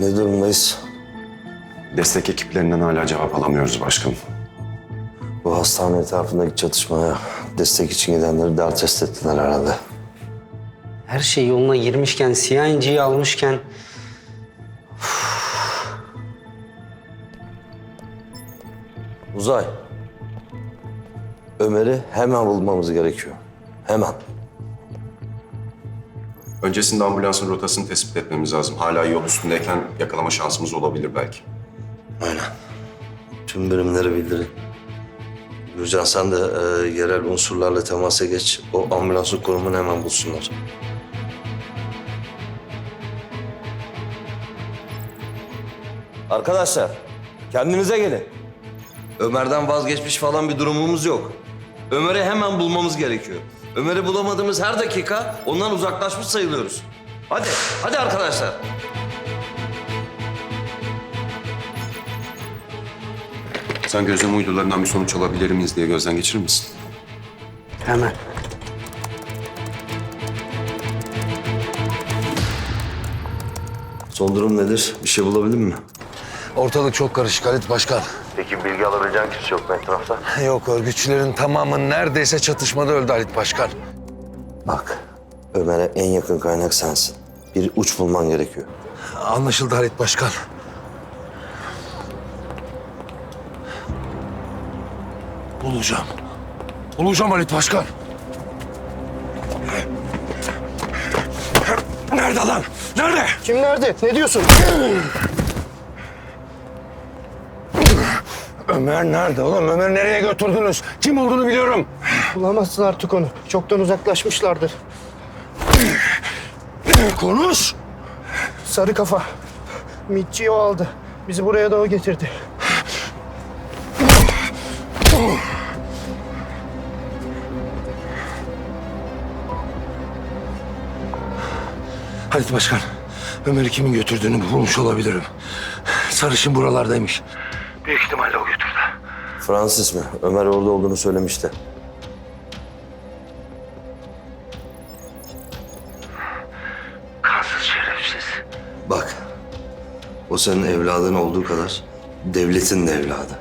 Ne durumdayız? Destek ekiplerinden hala cevap alamıyoruz başkanım. Bu hastane etrafındaki çatışmaya destek için gidenleri dar test ettiler herhalde. Her şey yoluna girmişken, siyah inciyi almışken... Uzay. Ömer'i hemen bulmamız gerekiyor. Hemen. Öncesinde ambulansın rotasını tespit etmemiz lazım. Hala yol üstündeyken yakalama şansımız olabilir belki. Aynen. Tüm birimleri bildirin. Gürcan sen de e, yerel unsurlarla temasa geç. O ambulansın konumunu hemen bulsunlar. Arkadaşlar, kendinize gelin. Ömer'den vazgeçmiş falan bir durumumuz yok. Ömer'i hemen bulmamız gerekiyor. Ömer'i bulamadığımız her dakika ondan uzaklaşmış sayılıyoruz. Hadi, hadi arkadaşlar. Sen gözlem uydularından bir sonuç alabilir miyiz diye gözden geçirir misin? Hemen. Son durum nedir? Bir şey bulabildin mi? Ortalık çok karışık Halit Başkan. Peki bilgi alabileceğin kimse yok mu etrafta? Yok örgütçülerin tamamı neredeyse çatışmada öldü Halit Başkan. Bak, Ömer'e en yakın kaynak sensin. Bir uç bulman gerekiyor. Anlaşıldı Halit Başkan. Bulacağım. Bulacağım Halit Başkan. Nerede lan? Nerede? Kim nerede? Ne diyorsun? Ömer nerede oğlum? Ömer'i nereye götürdünüz? Kim olduğunu biliyorum. Bulamazsın artık onu. Çoktan uzaklaşmışlardır. Konuş. Sarı kafa. Mitçiyi o aldı. Bizi buraya da o getirdi. Halit Başkan, Ömer'i kimin götürdüğünü bulmuş olabilirim. Sarışın buralardaymış. Büyük ihtimalle o götürdü. Francis mi? Ömer orada olduğunu söylemişti. Kansız şerefsiz. Bak, o senin evladın olduğu kadar devletin de evladı.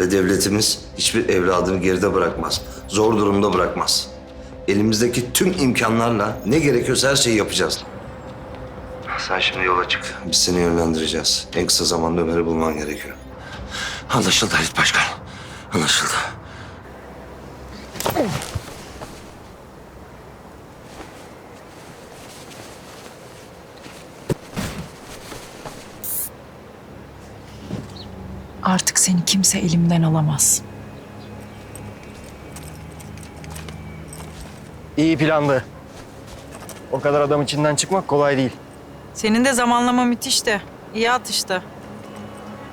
Ve devletimiz hiçbir evladını geride bırakmaz. Zor durumda bırakmaz. Elimizdeki tüm imkanlarla ne gerekiyorsa her şeyi yapacağız. Sen şimdi yola çık. Biz seni yönlendireceğiz. En kısa zamanda Ömer'i bulman gerekiyor. Anlaşıldı Halit Başkan. Anlaşıldı. Artık seni kimse elimden alamaz. İyi plandı. O kadar adam içinden çıkmak kolay değil. Senin de zamanlama müthiş de. İyi atıştı.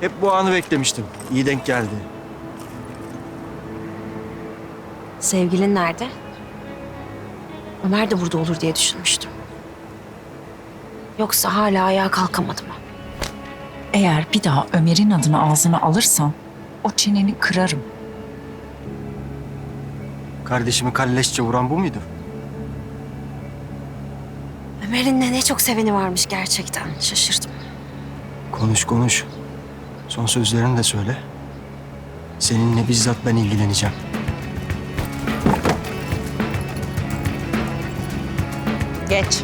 Hep bu anı beklemiştim. İyi denk geldi. Sevgilin nerede? Ömer de burada olur diye düşünmüştüm. Yoksa hala ayağa kalkamadı mı? Eğer bir daha Ömer'in adını ağzına alırsan o çeneni kırarım. Kardeşimi kalleşçe vuran bu muydu? Ömer'in de ne çok seveni varmış gerçekten. Şaşırdım. Konuş konuş. Son sözlerini de söyle. Seninle bizzat ben ilgileneceğim. Geç.